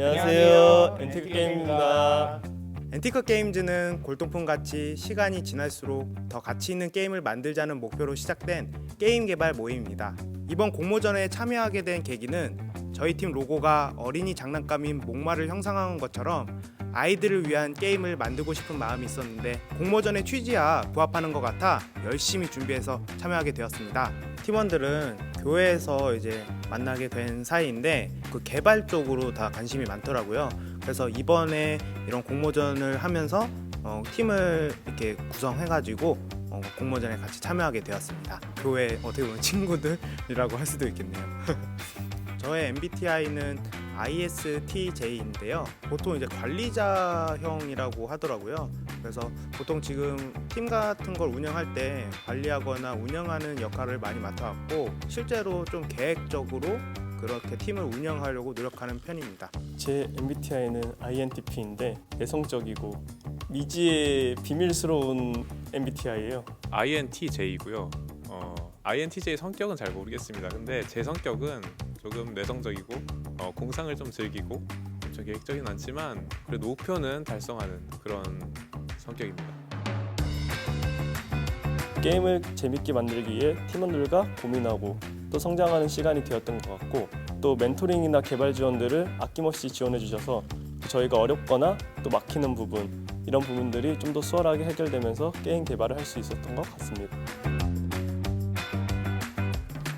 안녕하세요. 엔티크 게임입니다. 엔티크 게임즈는 골동품 같이 시간이 지날수록 더 가치 있는 게임을 만들자는 목표로 시작된 게임 개발 모임입니다. 이번 공모전에 참여하게 된 계기는 저희 팀 로고가 어린이 장난감인 목마를 형상한 것처럼 아이들을 위한 게임을 만들고 싶은 마음이 있었는데 공모전의 취지와 부합하는 것 같아 열심히 준비해서 참여하게 되었습니다. 팀원들은 교회에서 이제 만나게 된 사이인데 그 개발 쪽으로 다 관심이 많더라고요. 그래서 이번에 이런 공모전을 하면서 어, 팀을 이렇게 구성해가지고 어, 공모전에 같이 참여하게 되었습니다. 교회 어떻게 보면 친구들이라고 할 수도 있겠네요. 저의 MBTI는 ISTJ인데요. 보통 이제 관리자형이라고 하더라고요. 그래서 보통 지금 팀 같은 걸 운영할 때 관리하거나 운영하는 역할을 많이 맡아왔고 실제로 좀 계획적으로 그렇게 팀을 운영하려고 노력하는 편입니다. 제 MBTI는 INTP인데 내성적이고 미지의 비밀스러운 MBTI예요. INTJ고요. 어, INTJ 성격은 잘 모르겠습니다. 근데 제 성격은 조금 내성적이고 어, 공상을 좀 즐기고 좀 계획적이진 않지만 그래도 목표는 달성하는 그런 성격입니다. 게임을 재밌게 만들기 위해 팀원들과 고민하고 또 성장하는 시간이 되었던 것 같고 또 멘토링이나 개발 지원들을 아낌없이 지원해 주셔서 저희가 어렵거나 또 막히는 부분 이런 부분들이 좀 더 수월하게 해결되면서 게임 개발을 할 수 있었던 것 같습니다.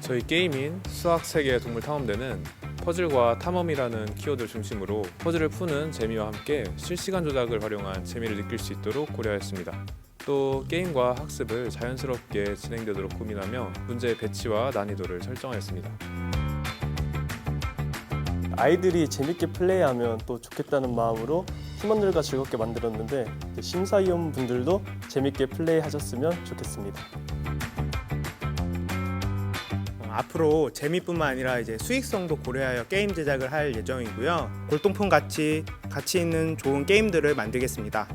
저희 게임인 수학 세계 동물 탐험대는 퍼즐과 탐험이라는 키워드를 중심으로 퍼즐을 푸는 재미와 함께 실시간 조작을 활용한 재미를 느낄 수 있도록 고려하였습니다. 또 게임과 학습을 자연스럽게 진행되도록 고민하며 문제의 배치와 난이도를 설정하였습니다. 아이들이 재밌게 플레이하면 또 좋겠다는 마음으로 팀원들과 즐겁게 만들었는데 심사위원 분들도 재밌게 플레이하셨으면 좋겠습니다. 어, 앞으로 재미뿐만 아니라 이제 수익성도 고려하여 게임 제작을 할 예정이고요. 골동품 같이 가치 있는 좋은 게임들을 만들겠습니다.